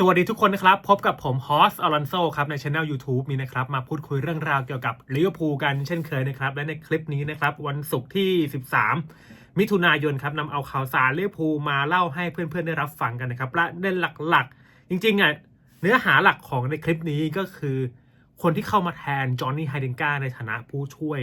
สวัสดีทุกคนนะครับ พบกับผมฮอสอลอนโซครับ ในช anel YouTube นี้นะครับ มาพูดคุยเรื่องราวเกี่ยวกับลิเวอร์พูลกันเช่นเคยนะครับ และในคลิปนี้นะครับ วันศุกร์ที่ 13 มิถุนายนครับนำเอาข่าวสารลิเวอร์พูลมาเล่าให้เพื่อนๆ ได้รับฟังกันนะครับประเด็นหลักๆ จริงๆอะเนื้อหาหลักของในคลิปนี้ก็คือ คนที่เข้ามาแทนจอห์นนี่ไฮเดนกาในฐานะผู้ช่วย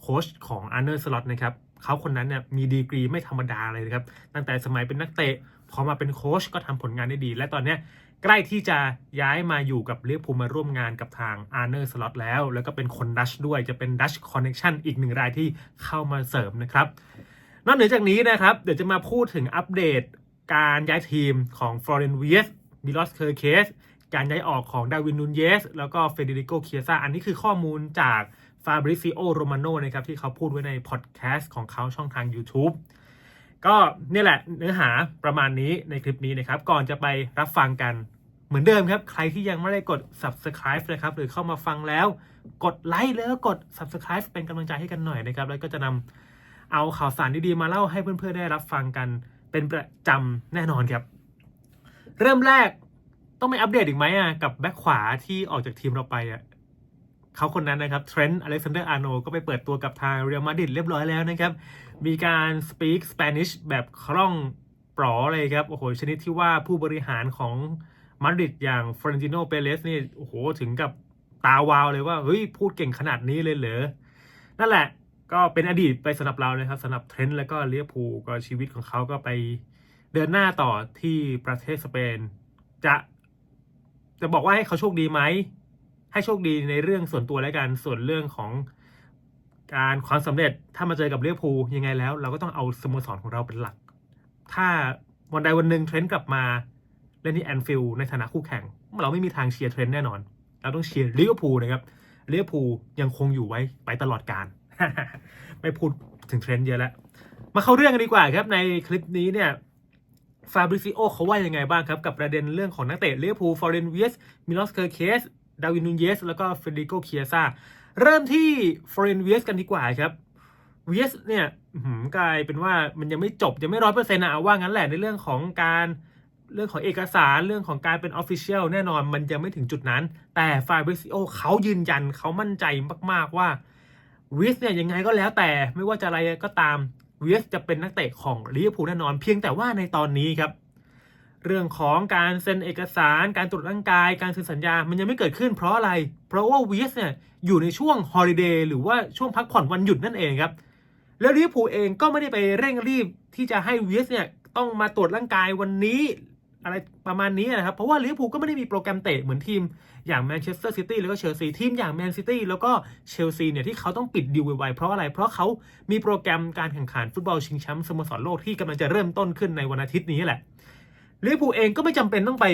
โค้ชของอาร์เนอร์สล็อตนะครับเขาคนนั้นเนี่ยมีดีกรีไม่ธรรมดาเลยนะครับตั้งแต่สมัยเป็นนักเตะพอมาเป็นโค้ชก็ทำผลงานได้ดี และตอนเนี้ย ใกล้ที่จะย้ายมาอยู่กับเลียพูมาร่วมงานกับทางอาร์เนอร์สล็อตแล้ว แล้วก็เป็นคนดัชด้วยจะเป็นดัชคอนเน t ชันอีกหนึ่งรายที่เข้ามาเสริมนะครับนอกเหนือจากนี้นะครับ เดี๋ยวจะมาพูดถึงอัปเดตการย้ายทีมของฟลอเรนเวียสมิลอสเคอร์เคสการย้ายออกของดาวินนูนเยส แล้วก็เฟเดริโกเคียซาอันนี้คือข้อมูลจากฟาบริซิโอโรมาโนนะครับที่เขาพูดไว้ในพอดแคสต์ของเขาช่องทาง YouTube ก็เนี่ยแหละเนื้อหาประมาณนี้ในคลิปนี้นะครับ ก่อนจะไปรับฟังกัน เหมือนเดิมครับ ใครที่ยังไม่ได้กด subscribe นะครับ หรือเข้ามาฟังแล้ว กดไลค์แล้วก็กด subscribe เป็นกำลังใจให้กันหน่อยนะครับ แล้วก็จะนำเอาข่าวสารดีๆมาเล่าให้เพื่อนๆได้รับฟังกันเป็นประจำแน่นอนครับ เริ่มแรกต้องไม่อัปเดตอีกไหมอะกับแบ็คขวาที่ออกจากทีมเราไปอะเขาคนนั้นนะครับเทรนต์อเล็กซานเดอร์อาร์โนก็ไปเปิดตัวกับทางเรียลมาดริดเรียบร้อยแล้วนะครับ มีการ speak Spanish แบบคล่องปลอเลยครับ โอ้โห ชนิดที่ว่าผู้บริหารของ มาดริดอย่างฟรานติโนเปเรสนี่โอ้โหถึงกับตาวาวเลยว่าเฮ้ยพูดเก่งขนาดนี้เลยเหรอ นั่นแหละก็เป็นอดีตไปสำหรับเราเลยครับสำหรับเทรนต์และก็เลียพูก็ชีวิตของเขาก็ไปเดินหน้าต่อที่ประเทศสเปน จะจะบอกว่าให้เขาโชคดีไหม ให้โชคดีในเรื่องส่วนตัวและกันส่วนเรื่องของการความสำเร็จถ้ามาเจอกับเลียพูยังไงแล้ว เราก็ต้องเอาสโมสรของเราเป็นหลัก ถ้าวันใดวันหนึ่งเทรนต์กลับมา เล่นที่แอนฟิลด์ในฐานะคู่แข่ง เราไม่มีทางเชียร์เทรนต์แน่นอน เราต้องเชียร์ลิเวอร์พูลนะครับลิเวอร์พูลยังคงอยู่ไว้ไปตลอดการไม่พูดถึงเทรนต์เยอะแล้ว มาเข้าเรื่องกันดีกว่าครับในคลิปนี้เนี่ยฟาบริซิโอเขาว่ายังไงบ้างครับ กับประเด็นเรื่องของนักเตะลิเวอร์พูลฟอร์เรนเวสมิลอสเคอร์เคสดาวินนูเยสแล้วก็เฟเดริโกเคียซาเริ่มที่ฟอร์เรนเวสกันดีกว่าครับเวสเนี่ยกลายเป็นว่ามันยังไม่จบ ยังไม่ร้อยเปอร์เซ็นต์อะเอาว่างั้นแหละในเรื่องของการ เรื่องของเอกสารเรื่องของการเป็นออฟฟิเชียลแน่นอนมันยังไม่ถึงจุดนั้น แต่ฟาบริซิโอเขายืนยันเขามั่นใจมากๆว่าวิสเนี่ยยังไงก็แล้วแต่ไม่ว่าจะอะไรก็ตามวิสจะเป็นนักเตะของลิเวอร์พูลแน่นอน เพียงแต่ว่าในตอนนี้ครับ เรื่องของการเซ็นเอกสาร การตรวจร่างกาย การเซ็นสัญญา มันยังไม่เกิดขึ้นเพราะอะไร เพราะว่าวิสเนี่ยอยู่ในช่วงฮอลิเดย์หรือว่าช่วงพักผ่อนวันหยุดนั่นเองครับ แล้วลิเวอร์พูลเองก็ไม่ได้ไปเร่งรีบที่จะให้วิสเนี่ยต้องมาตรวจร่างกายวันนี้ อะไรประมาณนี้นะครับ เพราะว่าลิเวอร์พูลก็ไม่ได้มีโปรแกรมเตะเหมือนทีมอย่างแมนเชสเตอร์ซิตี้แล้วก็เชลซีทีมอย่างแมนซิตี้แล้วก็เชลซีเนี่ยที่เขาต้องปิดดีลไวๆเพราะอะไร เพราะเขามีโปรแกรมการแข่งขันฟุตบอลชิงแชมป์สโมสรโลกที่กำลังจะเริ่มต้นขึ้นในวันอาทิตย์นี้แหละลิเวอร์พูลเองก็ไม่จำเป็นต้องไป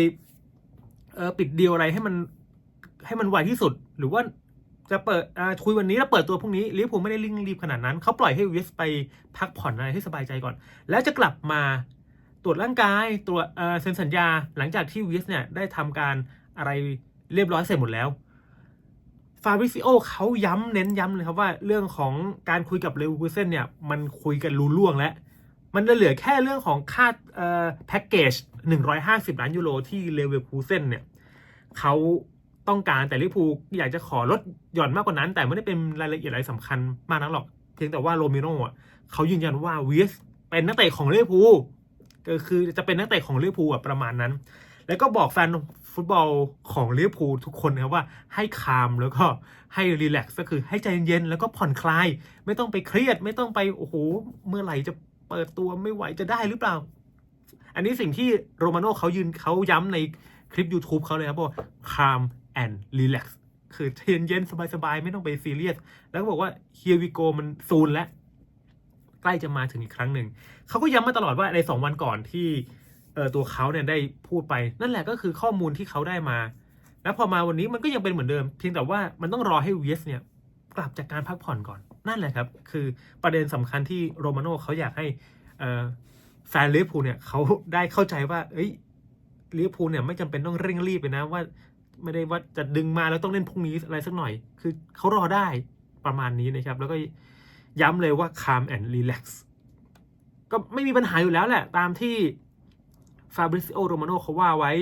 ปิดดีลอะไรให้มันให้มันไวที่สุด หรือว่าจะเปิดคุยวันนี้แล้วเปิดตัวพรุ่งนี้ลิเวอร์พูลไม่ได้ร่งรีบขนาดนั้น เขาปล่อยให้วิสไปพักผ่อนอะไรให้สบายใจก่อน แล้วจะกลับมา ตรวจร่างกายตรวจเซ็นสัญญาหลังจากที่วิสเนี่ยได้ทำการอะไรเรียบร้อยเสร็จหมดแล้วฟาบริซิโอเขาย้ำเน้นย้ำเลยครับว่าเรื่องของการคุยกับเลวอร์เซนเนี่ยมันคุยกันรู้ล่วงแล้ว มันจะเหลือแค่เรื่องของค่าแพ็กเกจ 150 ล้านยูโรที่เลเวอร์พูเซนเนี่ยเขาต้องการแต่ลิพูอยากจะขอลดหย่อนมากกว่านั้น แต่ไม่ได้เป็นรายละเอียดอะไรสำคัญมากนักหรอก เพียงแต่ว่าโรมิโน่ะเขายืนยันว่าวิสเป็นนักเตะของลิเวอร์พู ก็คือจะเป็นนักเตะของลิเวอร์พูลประมาณนั้น แล้วก็บอกแฟนฟุตบอลของลิเวอร์พูลทุกคนนะครับว่าให้คามแล้วก็ให้รีแลกซ์ก็คือให้ใจเย็นๆแล้วก็ผ่อนคลาย ไม่ต้องไปเครียด ไม่ต้องไปโอ้โหเมื่อไหร่จะเปิดตัวไม่ไหวจะได้หรือเปล่า อันนี้สิ่งที่โรมาโน่เขายืนเขาย้ำในคลิป YouTube เขาเลยครับว่า calm and relax คือเย็นๆสบายๆ ไม่ต้องไปซีเรียส แล้วก็บอกว่า here we go มันซูนแล้ว ใกล้จะมาถึงอีกครั้งหนึ่งเขาก็ย้ำมาตลอดว่าในสองวันก่อนที่เออตัวเขาเนี่ยได้พูดไปนั่นแหละก็คือข้อมูลที่เขาได้มา แล้วพอมาวันนี้มันก็ยังเป็นเหมือนเดิม เพียงแต่ว่ามันต้องรอให้เวสเนี่ยกลับจากการพักผ่อนก่อนนั่นแหละครับ คือประเด็นสำคัญที่โรมาโน่เขาอยากให้แฟนลิเวอร์พูลเนี่ยเขาได้เข้าใจว่าเอ้ยลิเวอร์พูลเนี่ยไม่จำเป็นต้องเร่งรีบไปนะว่าไม่ได้ว่าจะดึงมาแล้วต้องเล่นพรุ่งนี้อะไรสักหน่อย คือเขารอได้ประมาณนี้นะครับ แล้วก็ ย้ำเลยว่า calm and relax ก็ไม่มีปัญหาอยู่แล้วแหละ ตามที่ฟาบริซิโอโรมาโนเขาว่าไว้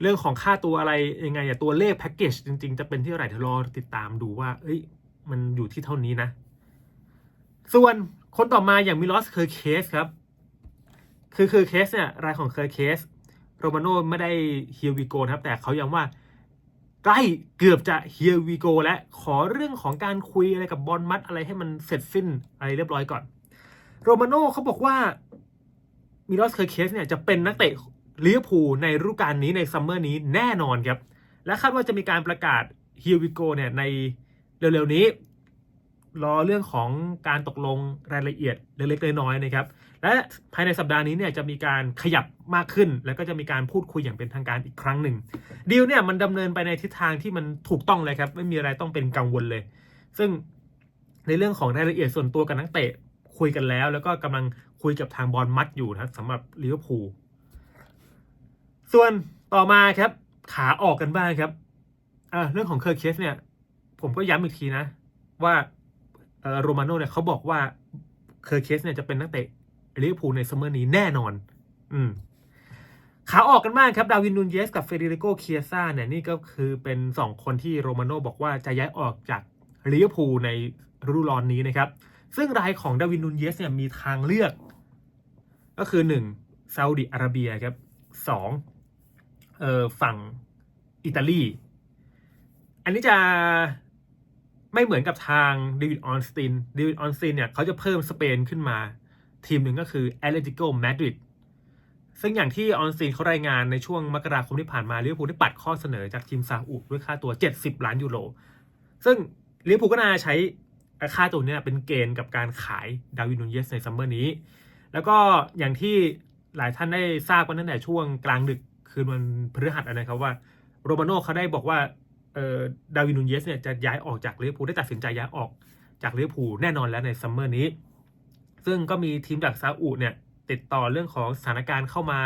เรื่องของค่าตัวอะไรยังไงอะตัวเลขแพ็กเกจจริง ๆ จะเป็นที่ไหร่เดี๋ยวรอติดตามดูว่า เอ้ย มันอยู่ที่เท่านี้นะ ส่วนคนต่อมาอย่างมิลอสเคอร์เคสครับ คือเคอร์เคสเนี่ยรายของเคอร์เคสโรมาโนไม่ได้ฮียวีโกนะครับ แต่เขาย้ำว่า ใกล้เกือบจะเฮียวีโกและขอเรื่องของการคุยอะไรกับบอลมัดอะไรให้มันเสร็จสิ้นอะไรเรียบร้อยก่อน โรมาโน่เขาบอกว่ามิลอสเคอร์เคสเนี่ยจะเป็นนักเตะลิเวอร์พูลในฤดูกาลนี้ในซัมเมอร์นี้แน่นอนครับ และคาดว่าจะมีการประกาศฮิวิโกเนี่ยในเร็วๆนี้ รอเรื่องของการตกลงรายละเอียดเล็กๆน้อยๆนะครับ และภายในสัปดาห์นี้เนี่ยจะมีการขยับมากขึ้น แล้วก็จะมีการพูดคุยอย่างเป็นทางการอีกครั้งหนึ่งดีลเนี่ยมันดำเนินไปในทิศทางที่มันถูกต้องเลยครับ ไม่มีอะไรต้องเป็นกังวลเลย ซึ่งในเรื่องของรายละเอียดส่วนตัวกับนักเตะคุยกันแล้ว แล้วก็กำลังคุยกับทางบอลมัดอยู่นะสำหรับลิเวอร์พูลส่วนต่อมาครับขาออกกันบ้างครับเรื่องของเคอร์เคสเนี่ย ผมก็ย้ำอีกทีนะ ว่า โรมาโน่เนี่ยเขาบอกว่าเคอร์เคสเนี่ยจะเป็นนักเตะลิเวอร์พูลในซัมเมอร์นี้แน่นอน อืมขาออกกันบ้างครับ ดาวินนูนเยสกับเฟเดริโกเคียซ่าเนี่ยนี่ก็คือเป็นสองคนที่โรมาโน่บอกว่าจะย้ายออกจากลิเวอร์พูลในฤดูร้อนนี้นะครับ ซึ่งรายของดาวินนูนเยสเนี่ยมีทางเลือก ก็คือหนึ่งซาอุดิอาระเบียครับสองเอ่อฝั่งอิตาลี อันนี้จะ ไม่เหมือนกับทางเดวิดออนสตินเดวิดออนสตินเนี่ยเขาจะเพิ่มสเปนขึ้นมา ทีมหนึ่งก็คือแอตเลติโกมาดริดซึ่งอย่างที่ออนสตินเขารายงานในช่วงมกราคมที่ผ่านมาลิเวอร์พูลได้ปัดข้อเสนอจากทีมซาอุด้วยค่าตัว 70 ล้านยูโรซึ่งลิเวอร์พูลก็น่าจะใช้ค่าตัวนี้เป็นเกณฑ์กับการขายดาวินนูเยสในซัมเมอร์นี้ แล้วก็อย่างที่หลายท่านได้ทราบกันตั้งแต่ช่วงกลางดึกคืนวันพฤหัสนะครับว่าโรมาโนเขาได้บอกว่า ดาวินนูนเยสเนี่ยจะย้ายออกจากลิเวอร์พูลได้ตัดสินใจย้ายออกจากลิเวอร์พูลแน่นอนแล้วในซัมเมอร์นี้ ซึ่งก็มีทีมจากซาอุเนี่ยติดต่อเรื่องของสถานการณ์เข้ามา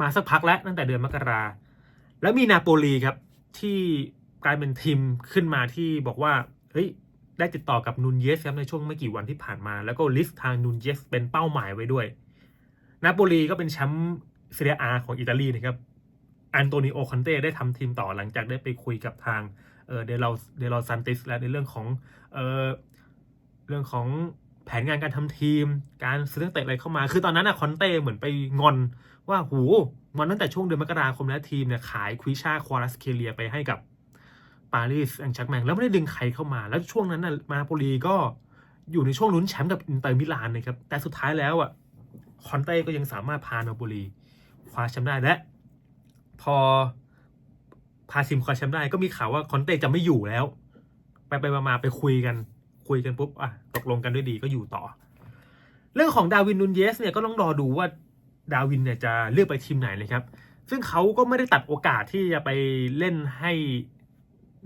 มาสักพักแล้วตั้งแต่เดือนมกราแล้วมีนาโปลีครับที่กลายเป็นทีมขึ้นมาที่บอกว่าเฮ้ยได้ติดต่อกับนูนเยสครับในช่วงไม่กี่วันที่ผ่านมา แล้วก็ลิสต์ทางนูนเยสเป็นเป้าหมายไว้ด้วย นาโปลีก็เป็นแชมป์เซเรียอาของอิตาลีนะครับ อันโตนิโอคอนเต้ได้ทำทีมต่อหลังจากได้ไปคุยกับทางเออเดลเดลซันติสและในเรื่องของเออเรื่องของแผนงานการทำทีม การซื้อนักเตะอะไรเข้ามา คือตอนนั้นอะคอนเต้เหมือนไปงอนว่าหูงอนตั้งแต่ช่วงเดือนมกราคมแล้วทีมเนี่ยขายควิชาควารัสเคเลียไปให้กับปารีสแองชักแมงแล้วไม่ได้ดึงใครเข้ามา แล้วช่วงนั้นน่ะมาโปลีก็อยู่ในช่วงลุ้นแชมป์กับอินเตอร์มิลานนะครับ แต่สุดท้ายแล้วอะคอนเต้ก็ยังสามารถพานาโปลีคว้าแชมป์ได้และ พอพาทีมคว้าแชมป์ได้ก็มีข่าวว่าคอนเต้จะไม่อยู่แล้ว ไปไปมาไปคุยกัน คุยกันปุ๊บอะตกลงกันด้วยดีก็อยู่ต่อ เรื่องของดาวินนูนเยสเนี่ยก็ต้องรอดูว่าดาวินเนี่ยจะเลือกไปทีมไหนเลยครับ ซึ่งเขาก็ไม่ได้ตัดโอกาสที่จะไปเล่นให้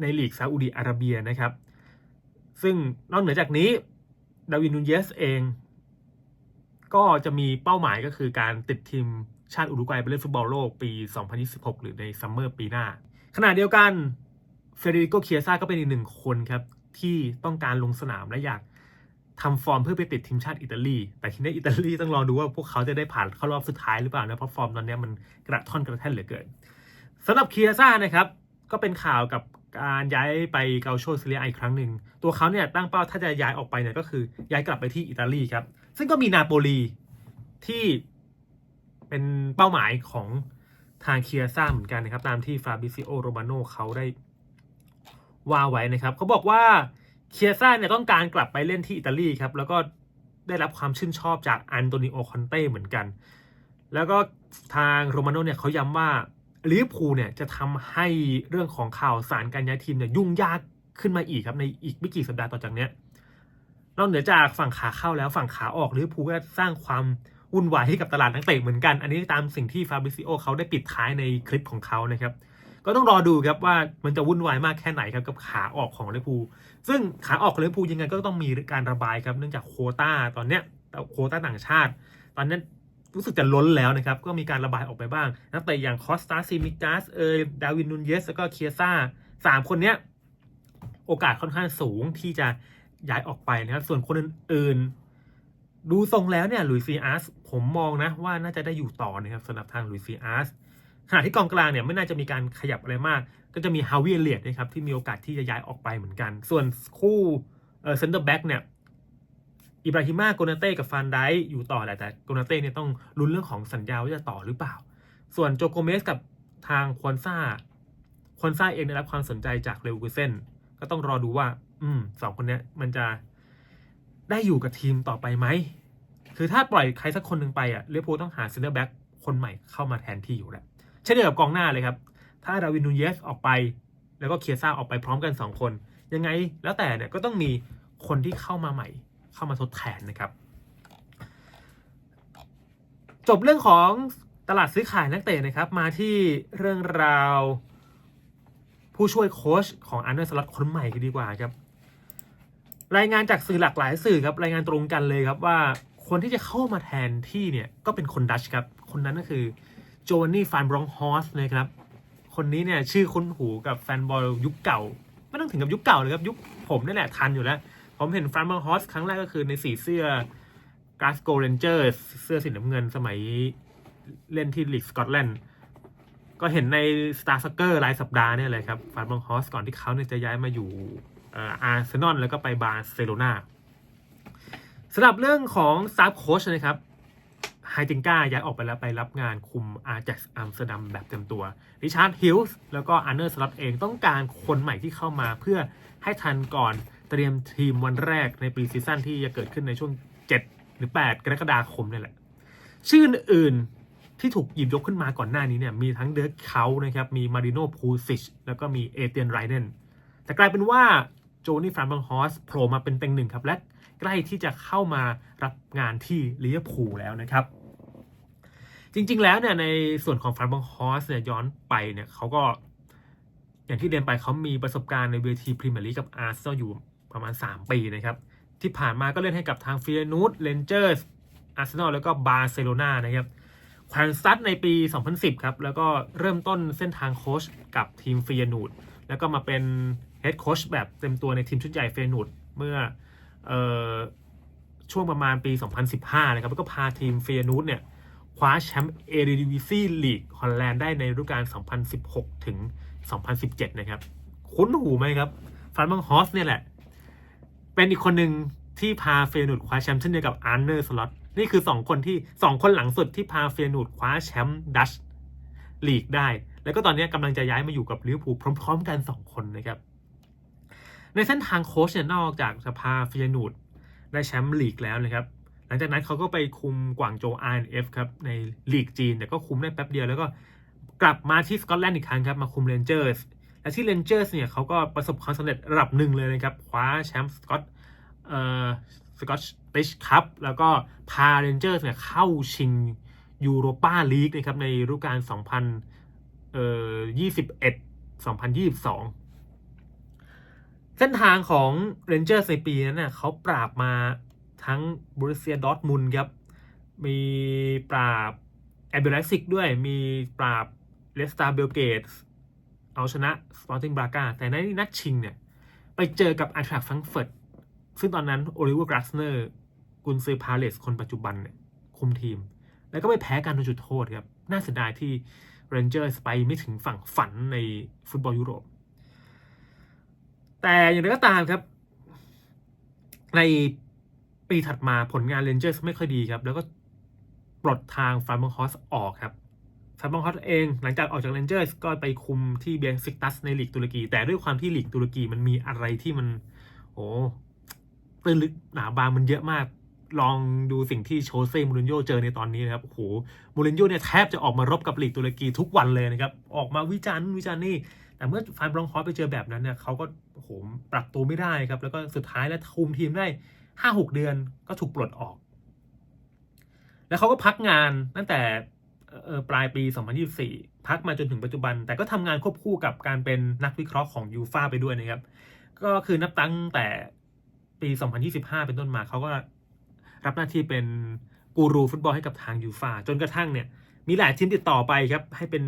ในลีกซาอุดีอาระเบียนะครับ ซึ่งนอกเหนือจากนี้ดาวินนูนเยสเอง ก็จะมีเป้าหมายก็คือการติดทีม ชาติอุรุกวัยไปเล่นฟุตบอลโลกปี 2026 หรือในซัมเมอร์ปีหน้า ขณะเดียวกันเฟเดริโกเคียซ่าก็เป็นอีกหนึ่งคนครับ ที่ต้องการลงสนามและอยากทำฟอร์มเพื่อไปติดทีมชาติอิตาลี แต่ทีนี้อิตาลีต้องรอดูว่าพวกเขาจะได้ผ่านเข้ารอบสุดท้ายหรือเปล่านะเพราะฟอร์มตอนนี้มันกระท่อนกระแท่นเหลือเกินสำหรับเคียซ่านะครับก็เป็นข่าวกับการย้ายไปเกาโชซิเลียอีกครั้งหนึ่ง ตัวเขาเนี่ยตั้งเป้าถ้าจะย้ายออกไปเนี่ยก็คือย้ายกลับไปที่อิตาลีครับ ซึ่งก็มีนาโปลีที่ เป็นเป้าหมายของทางเคียซ่าเหมือนกันนะครับ ตามที่ฟาบิซิโอโรมาโนเขาได้ว่าไว้นะครับเขาบอกว่าเคียซ่าเนี่ยต้องการกลับไปเล่นที่อิตาลีครับ แล้วก็ได้รับความชื่นชอบจากอันโตนิโอคอนเต้เหมือนกัน แล้วก็ทางโรมาโนเนี่ยเขาย้ำว่าลิเวอร์พูลเนี่ยจะทำให้เรื่องของข่าวสารการย้ายทีมเนี่ยยุ่งยากขึ้นมาอีกครับในอีกไม่กี่สัปดาห์ต่อจากเนี้ยนอกเหนือจากฝั่งขาเข้าแล้วฝั่งขาออกลิเวอร์พูลก็สร้างความ วุ่นวายให้กับตลาดนักเตะเหมือนกัน อันนี้ตามสิ่งที่ฟาบิซิโอเขาได้ปิดท้ายในคลิปของเขานะครับ ก็ต้องรอดูครับว่ามันจะวุ่นวายมากแค่ไหนครับกับขาออกของลิเวอร์พูลซึ่งขาออกของลิเวอร์พูลยังไงก็ต้องมีการระบายครับเนื่องจากโคต้าตอนเนี้ยโคต้าต่างชาติ ตอนนี้รู้สึกจะล้นแล้วนะครับ ก็มีการระบายออกไปบ้างนักเตะอย่างคอสตาซิมิกัสเอยดาวินนูนเยสแล้วก็เคียซ่าสามคนเนี้ยโอกาสค่อนข้างสูงที่จะย้ายออกไปนะครับ ส่วนคนอื่นๆ ดูทรงแล้วเนี่ยลุยซีอาร์สผมมองนะว่าน่าจะได้อยู่ต่อนะครับสำหรับทางลุยซีอาร์สขณะที่กองกลางเนี่ยไม่น่าจะมีการขยับอะไรมาก ก็จะมีฮาวิเอเลียดนะครับที่มีโอกาสที่จะย้ายออกไปเหมือนกัน ส่วนคู่เออเซนเตอร์แบ็กเนี่ยอิบราฮิมาโกนาเต้กับฟานไดอยู่ต่อแหละแต่โกนาเต้เนี่ยต้องลุ้นเรื่องของสัญญาว่าจะต่อหรือเปล่า ส่วนโจโกเมสกับทางควอนซ่าควอนซ่าเองได้รับความสนใจจากเลวกูเซนก็ต้องรอดูว่า อืมสองคนเนี้ยมันจะ ได้อยู่กับทีมต่อไปไหม คือถ้าปล่อยใครสักคนหนึ่งไปอะเลียวพูลต้องหาเซนเตอร์แบ็กคนใหม่เข้ามาแทนที่อยู่แล้ว เช่นเดียวกับกองหน้าเลยครับ ถ้าดาวินนูเยสออกไป แล้วก็เคียซ่าออกไปพร้อมกัน 2 คน ยังไงแล้วแต่เนี่ยก็ต้องมีคนที่เข้ามาใหม่ เข้ามาทดแทนนะครับ จบเรื่องของตลาดซื้อขายนักเตะนะครับ มาที่เรื่องราวผู้ช่วยโค้ชของอันเดอร์สล็อตคนใหม่กันดีกว่าครับ รายงานจากสื่อหลากหลายสื่อครับรายงานตรงกันเลยครับว่าคนที่จะเข้ามาแทนที่เนี่ยก็เป็นคนดัชครับ คนนั้นก็คือโจวานนี่ฟานบรองฮอสนะครับ คนนี้เนี่ยชื่อคุ้นหูกับแฟนบอลยุคเก่า ไม่ต้องถึงกับยุคเก่าเลยครับ ยุคผมนี่แหละทันอยู่แล้ว ผมเห็นฟานบรองฮอสครั้งแรกก็คือในสีเสื้อกาสโกเรนเจอร์เสื้อสีน้ำเงินสมัยเล่นที่ลีกสกอตแลนด์ก็เห็นใน Star s u c k e r รายสัปดาห์เนี่ยเลยครับฟานบรองฮอสก่อนที่เขาเนี่ยจะย้ายมาอยู่ อาร์เซนอลแล้วก็ไปบาร์เซโลนาสำหรับเรื่องของซาฟโค้ชนะครับไฮติงก้าย้ายออกไปแล้วไปรับงานคุมอาร์เจ็กอัมสเตอร์ดัมแบบเต็มตัวริชาร์ดฮิลส์แล้วก็อันเนอร์สล็อตเองต้องการคนใหม่ที่เข้ามาเพื่อให้ทันก่อนเตรียมทีมวันแรกในปีซีซั่นที่จะเกิดขึ้นในช่วง 7 หรือ 8 กรกฎาคมนี่แหละ ชื่ออื่นที่ถูกหยิบยกขึ้นมาก่อนหน้านี้เนี่ยมีทั้งเดิร์กเขานะครับ มีมาริโนพูซิชแล้วก็มีเอเตียนไรเดนแต่กลายเป็นว่า โจนี่ฟรานบังฮอสโผล่มาเป็นเต็งหนึ่งครับ และใกล้ที่จะเข้ามารับงานที่ลิเวอร์พูลแล้วนะครับ จริงๆแล้วเนี่ยในส่วนของฟรานบังฮอสเนี่ยย้อนไปเนี่ยเขาก็ อย่างที่เรียนไปเขามีประสบการณ์ในเวทีพรีเมียร์ลีกกับอาร์เซนอลอยู่ประมาณ 3 ปีนะครับ ที่ผ่านมาก็เล่นให้กับทางฟิเรนูสเรนเจอร์สอาร์เซนอลแล้วก็บาร์เซโลนานะครับแขวนสตัดในปี 2010 ครับ แล้วก็เริ่มต้นเส้นทางโค้ชกับทีมฟิเรนูดแล้วก็มาเป็น เฮดโค้ชแบบเต็มตัวในทีมชุดใหญ่ฟิเรนูดเมื่อออช่วงประมาณปี 2015 นะครับ แล้วก็พาทีมฟิเรนูดเนี่ย คว้าแชมป์เอเดดิวิซีลีกฮอลแลนด์ได้ในฤดูกาล 2016 ถึง 2017 นะครับ คุ้นหูไหมครับฟานบังฮอสเนี่ยแหละ เป็นอีกคนหนึ่งที่พาเฟยร์นูดคว้าแชมป์เช่นเดียวกับอาร์เนอร์สล็อตนี่คือ 2 คนที่2คนหลังสุดที่พาเฟยร์นูดคว้าแชมป์ดัชลีกได้ แล้วก็ตอนนี้กำลังจะย้ายมาอยู่กับลิเวอร์พูลพร้อม ๆ กัน 2 คนนะครับ ในเส้นทางโค้ชเนี่ยนอกจากจะพาเฟยร์นูดได้แชมป์ลีกแล้วนะครับ หลังจากนั้นเขาก็ไปคุมกวางโจ INF ครับในลีกจีน แต่ก็คุมได้แป๊บเดียวแล้วก็กลับมาที่สกอตแลนด์อีกครั้งครับมาคุมเรนเจอร์สและที่เรนเจอร์สเนี่ยเขาก็ประสบความสำเร็จระดับหนึ่งเลยนะครับคว้าแชมป์สกอตเอ่อสกอตติชคัพแล้วก็พาเรนเจอร์สเนี่ยเข้าชิงยูโรปาลีกนะครับในฤดูกาล 2000 เอ่อ 21 2022 เส้นทางของเรนเจอร์สในปีนั้นน่ะเขาปราบมาทั้งบรูเซียดอร์ทมุนครับ มีปราบแอเบรซิกด้วย มีปราบเลสตาเบลเกตเอาชนะสปอร์ติงบราก้าแต่ในนัดชิงเนี่ย ไปเจอกับอาร์ทรักฟังเฟิร์ตซึ่งตอนนั้นโอลิเวอร์กราสเนอร์กุนซือพาเลสคนปัจจุบันเนี่ยคุมทีม แล้วก็ไปแพ้การโดนจุดโทษครับ น่าเสียดายที่เรนเจอร์สไปไม่ถึงฝั่งฝันในฟุตบอลยุโรป แต่อย่างไรก็ตามครับ ในปีถัดมาผลงานเรนเจอร์สไม่ค่อยดีครับ แล้วก็ปลดทางฟาร์มงฮอสออกครับฟาร์มงฮอสเอง หลังจากออกจากเรนเจอร์สก็ไปคุมที่เบียนซิกตัสในลีกตุรกี แต่ด้วยความที่ลีกตุรกีมันมีอะไรที่มัน โอ้ตื้นลึกหนาบางมันเยอะมากลองดูสิ่งที่โชเซ่มูรินโญ่เจอในตอนนี้นะครับ โอ้โห มูรินโญ่เนี่ยแทบจะออกมารบกับลีกตุรกีทุกวันเลยนะครับ ออกมาวิจารณ์วิจารณ์นี่ แต่เมื่อฟานบรองฮอสไปเจอแบบนั้นเนี่ยเขาก็โอ้โหปรับตัวไม่ได้ครับ แล้วก็สุดท้ายแล้วคุมทีมได้ห้าหกเดือนก็ถูกปลดออก แล้วเขาก็พักงานตั้งแต่ปลายปี 2024 พักมาจนถึงปัจจุบัน แต่ก็ทำงานควบคู่กับการเป็นนักวิเคราะห์ของยูฟาไปด้วยนะครับ ก็คือนับตั้งแต่ปี 2025 เป็นต้นมาเขาก็รับหน้าที่เป็นกูรูฟุตบอลให้กับทางยูฟาจนกระทั่งเนี่ย มีหลายทีมติดต่อไปครับ ให้เป็น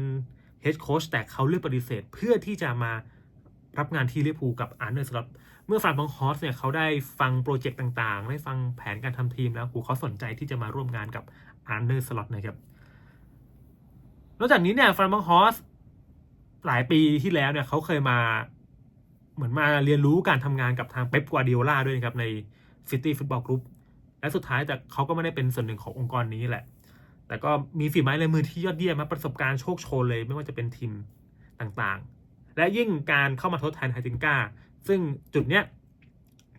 เฮดโค้ชแต่เขาเลือกปฏิเสธเพื่อที่จะมารับงานที่ลิเวอร์พูลกับอาร์เนอร์สล็อตเมื่อฟรานบองฮอสเนี่ยเขาได้ฟังโปรเจกต์ต่างๆ ได้ฟังแผนการทำทีมแล้วหูเขาสนใจที่จะมาร่วมงานกับอาร์เนอร์สล็อตนะครับ นอกจากนี้เนี่ยฟรานบังฮอสหลายปีที่แล้วเนี่ยเขาเคยมาเหมือนมาเรียนรู้การทำงานกับทางเป๊ปกัวดิโอลาด้วยนะครับในซิตี้ฟุตบอลกรุ๊ปและสุดท้ายแต่เขาก็ไม่ได้เป็นส่วนหนึ่งขององค์กรนี้แหละ แต่ก็มีฝีไม้ลายมือที่ยอดเยี่ยมมาประสบการณ์โชคโชนเลย ไม่ว่าจะเป็นทีมต่างๆ และยิ่งการเข้ามาทดแทนไฮติงกาซึ่งจุดเนี้ย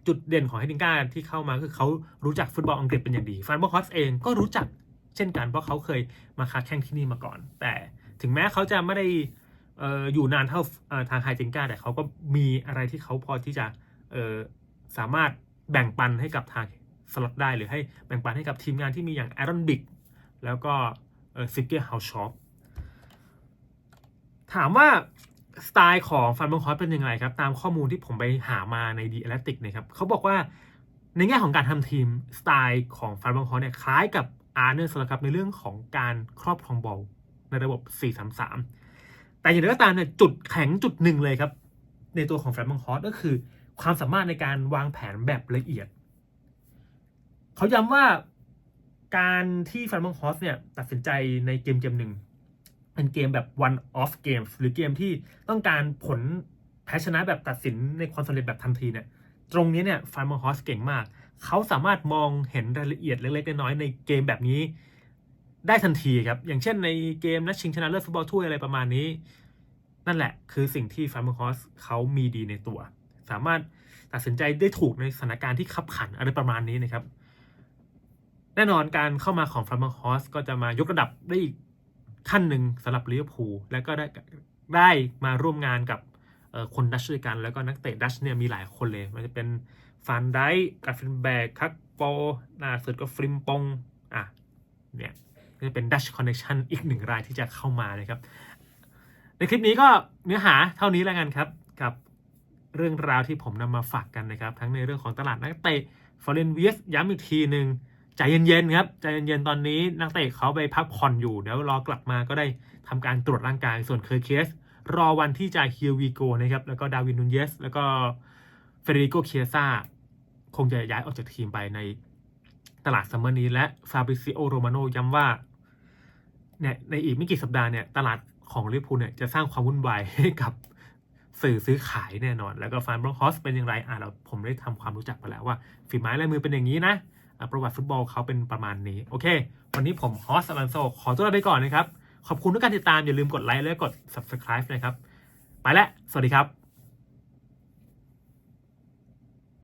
จุดเด่นของไฮติงกาที่เข้ามาคือเขารู้จักฟุตบอลอังกฤษเป็นอย่างดีฟานบอคอสเองก็รู้จักเช่นกันเพราะเขาเคยมาค้าแข่งที่นี่มาก่อน แต่ถึงแม้เขาจะไม่ได้เอออยู่นานเท่าทางไฮติงกาแต่เขาก็มีอะไรที่เขาพอที่จะเออสามารถแบ่งปันให้กับทางสล็อตได้หรือให้แบ่งปันให้กับทีมงานที่มีอย่างแอรอนบิก แล้วก็ซิกเกอร์เฮาช็อปถามว่าสไตล์ของฟันบังคอสเป็นยังไงครับ ตามข้อมูลที่ผมไปหามาในดีแอตติกนะครับเขาบอกว่าในแง่ของการทำทีมสไตล์ของฟันบังคอสเนี่ยคล้ายกับอาร์เนอร์สครับในเรื่องของการครอบครองบอลในระบบ 4-3-3 แต่อย่างไรก็ตามเนี่ยจุดแข็งจุดหนึ่งเลยครับ ในตัวของแฟรบังคอสก็คือ ความสามารถในการวางแผนแบบละเอียด เขาย้ำว่า การที่ฟันบังคอสเนี่ยตัดสินใจในเกมเกมหนึ่งเป็นเกมแบบ one off games หรือเกมที่ต้องการผลแพ้ชนะแบบตัดสินในความสำเร็จแบบทันทีเนี่ยตรงนี้เนี่ยฟันบังคอสเก่งมาก เขาสามารถมองเห็นรายละเอียดเล็กๆน้อยๆในเกมแบบนี้ได้ทันทีครับ อย่างเช่นในเกมนัดชิงชนะเลิศฟุตบอลถ้วยอะไรประมาณนี้ นั่นแหละคือสิ่งที่ฟันบังคอสเขามีดีในตัว สามารถตัดสินใจได้ถูกในสถานการณ์ที่ขับขันอะไรประมาณนี้นะครับ แน่นอนการเข้ามาของฟรานบังฮอสก็จะมายกระดับได้อีกขั้นหนึ่งสำหรับลิเวอร์พูลและก็ได้ได้มาร่วมงานกับคนดัชด้วยกัน แล้วก็นักเตะดัชเนี่ยมีหลายคนเลย มันจะเป็นฟานไดกาฟินแบกคักโปล่าสุดก็ฟริมปงอะเนี่ยจะเป็นดัชคอนเนคชั่นอีกหนึ่งรายที่จะเข้ามานะครับ ในคลิปนี้ก็เนื้อหาเท่านี้แล้วกันครับ กับเรื่องราวที่ผมนำมาฝากกันนะครับ ทั้งในเรื่องของตลาดนักเตะฟอร์เรนเวียสย้ำอีกทีหนึ่ง ใจเย็นๆครับใจเย็นๆตอนนี้นักเตะเขาไปพักผ่อนอยู่เดี๋ยวรอกลับมาก็ได้ทำการตรวจร่างกายส่วนเคอร์เคส รอวันที่จะเฮียวีโกนะครับแล้วก็ดาวินนูนเยส แล้วก็เฟเดริโกเคียซาคงจะย้ายออกจากทีมไปในตลาดซัมเมอร์นี้และฟาบริซิโอโรมาโนย้ำว่าเนี่ยในอีกไม่กี่สัปดาห์เนี่ยตลาดของลิเวอร์พูลเนี่ยจะสร้างความวุ่นวายให้กับสื่อซื้อขายแน่นอน แล้วก็ฟานบรองฮอสเป็นอย่างไรอะเราผมได้ทำความรู้จักไปแล้วว่าฝีไม้ลายมือเป็นอย่างนี้นะ ประวัติฟุตบอลเขาเป็นประมาณนี้ โอเค วันนี้ผมฮอสอลันโซขอตัวลาไปก่อนนะครับ ขอบคุณทุกการติดตามอย่าลืมกดไลค์และกด subscribe นะครับ ไปแล้ว สวัสดีครับ